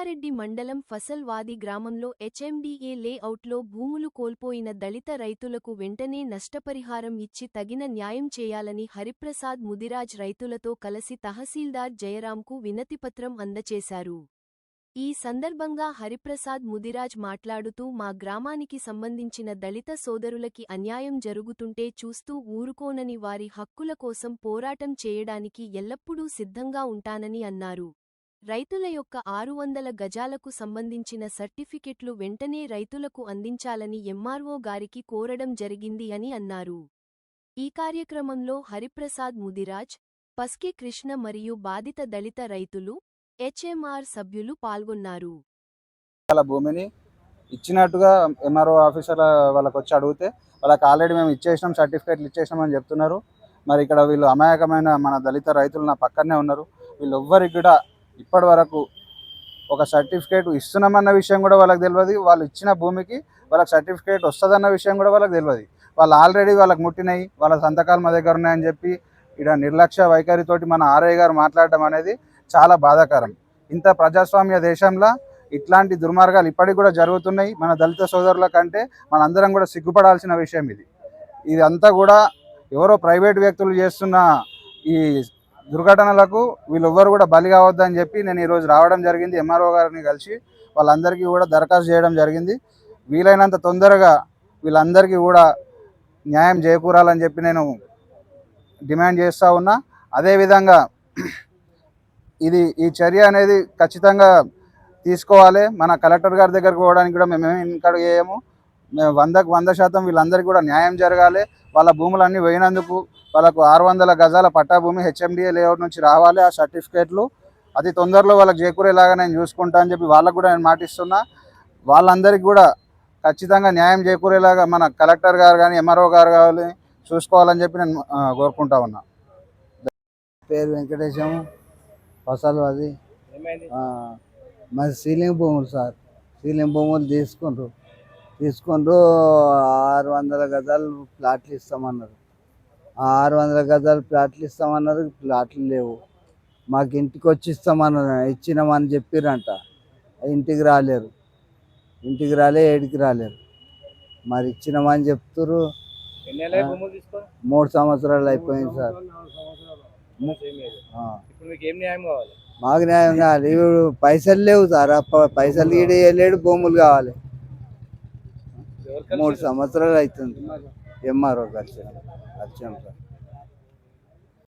రంగారెడ్డి మండలం ఫసల్వాది గ్రామంలో హెచ్ఎండిఏ లేఅవుట్లో భూములు కోల్పోయిన దళిత రైతులకు వెంటనే నష్టపరిహారం ఇచ్చి తగిన న్యాయం చేయాలని హరిప్రసాద్ ముదిరాజ్ రైతులతో కలిసి తహసీల్దార్ జయరాంకు వినతిపత్రం అందచేశారు. ఈ సందర్భంగా హరిప్రసాద్ ముదిరాజ్ మాట్లాడుతూ మా గ్రామానికి సంబంధించిన దళిత సోదరులకి అన్యాయం జరుగుతుంటే చూస్తూ ఊరుకోనని వారి హక్కుల కోసం పోరాటం చేయడానికి ఎల్లప్పుడూ సిద్ధంగా ఉంటానని అన్నారు. రైతుల యొక్క ఆరు వందల గజాలకు సంబంధించిన సర్టిఫికెట్లు వెంటనే రైతులకు అందించాలని ఎంఆర్ఓ గారికి కోరడం జరిగింది అని అన్నారు. ఈ కార్యక్రమంలో హరిప్రసాద్ ముదిరాజ్ పస్కి కృష్ణ మరియు బాధిత దళిత రైతులు హెచ్ఎంఆర్ సభ్యులు పాల్గొన్నారు. భూమిని ఇచ్చినట్టుగా ఎంఆర్ఓ ఆఫీసర్ వాళ్ళకి వచ్చి అడిగితే వాళ్ళకి ఆల్రెడీ మేము ఇచ్చేసినాం సర్టిఫికేట్లు ఇచ్చేసినాం అని చెప్తున్నారు. మరి ఇక్కడ వీళ్ళు అమాయకమైన మన దళిత రైతులు నా పక్కనే ఉన్నారు. వీళ్ళు ఎవ్వరికి కూడా ఇప్పటి వరకు ఒక సర్టిఫికేట్ ఇస్తున్నామన్న విషయం కూడా వాళ్ళకి తెలియదు. వాళ్ళు ఇచ్చిన భూమికి వాళ్ళకి సర్టిఫికేట్ వస్తుందన్న విషయం కూడా వాళ్ళకి తెలియదు. వాళ్ళు ఆల్రెడీ వాళ్ళకి ముట్టినాయి వాళ్ళ సంతకాలు మా దగ్గర ఉన్నాయని చెప్పి ఇక్కడ నిర్లక్ష్య వైఖరితోటి మన ఆర్ఐ గారు మాట్లాడడం అనేది చాలా బాధాకరం. ఇంత ప్రజాస్వామ్య దేశంలో ఇట్లాంటి దుర్మార్గాలు ఇప్పటికి కూడా జరుగుతున్నాయి. మన దళిత సోదరుల కంటే మనందరం కూడా సిగ్గుపడాల్సిన విషయం ఇది. ఇదంతా కూడా ఎవరో ప్రైవేట్ వ్యక్తులు చేస్తున్న ఈ దుర్ఘటనలకు వీళ్ళెవ్వరు కూడా బలి కావద్దని చెప్పి నేను ఈరోజు రావడం జరిగింది. ఎంఆర్ఓ గారిని కలిసి వాళ్ళందరికీ కూడా దరఖాస్తు చేయడం జరిగింది. వీలైనంత తొందరగా వీళ్ళందరికీ కూడా న్యాయం చేకూరాలని చెప్పి నేను డిమాండ్ చేస్తూ ఉన్నా. అదేవిధంగా ఇది ఈ చర్య అనేది ఖచ్చితంగా తీసుకోవాలి. మన కలెక్టర్ గారి దగ్గరకు పోవడానికి కూడా మేము ఏమి ఇంకా చేయము వందకు వంద శాతం వీళ్ళందరికీ కూడా న్యాయం జరగాలి. వాళ్ళ భూములన్నీ పోయినందుకు వాళ్ళకు ఆరు వందల గజాల పట్టా భూమి హెచ్ఎండిఏ లేఅవుట్ నుంచి రావాలి ఆ సర్టిఫికేట్లు. అతి తొందరలో వాళ్ళకి చేకూరేలాగా నేను చూసుకుంటా అని చెప్పి వాళ్ళకు కూడా నేను మాటిస్తున్నా. వాళ్ళందరికీ కూడా ఖచ్చితంగా న్యాయం చేకూరేలాగా మన కలెక్టర్ గారు కానీ ఎంఆర్ఓ గారు కానీ చూసుకోవాలని చెప్పి నేను కోరుకుంటా ఉన్నా. పేరు వెంకటేశం ఫసలు అది మాది సీలింగ్ భూములు సార్. సీలింగ్ భూములు తీసుకుండ్రు. తీసుకుండ్రు ఆరు వందల గజాలు ప్లాట్లు ఇస్తామన్నారు. ఆ ఆరు వందల గజాలు ప్లాట్లు ఇస్తామన్నారు ప్లాట్లు లేవు. మాకు ఇంటికి వచ్చి ఇస్తామన్నారు ఇచ్చినామని చెప్పిరంట. ఇంటికి రాలేరు. ఇంటికి రాలే ఏడికి రాలేరు. మరి ఇచ్చినామని చెప్తురు మూడు సంవత్సరాలు అయిపోయింది సార్. మీకు న్యాయం కావాలి? మాకు న్యాయం కావాలి. ఇప్పుడు పైసలు లేవు సార్. పైసలు ఈడ లేడు భూములు కావాలి. మూడు సంవత్సరాలు అవుతుంది. ఎంఆర్ఓ కలిసి వచ్చాం సార్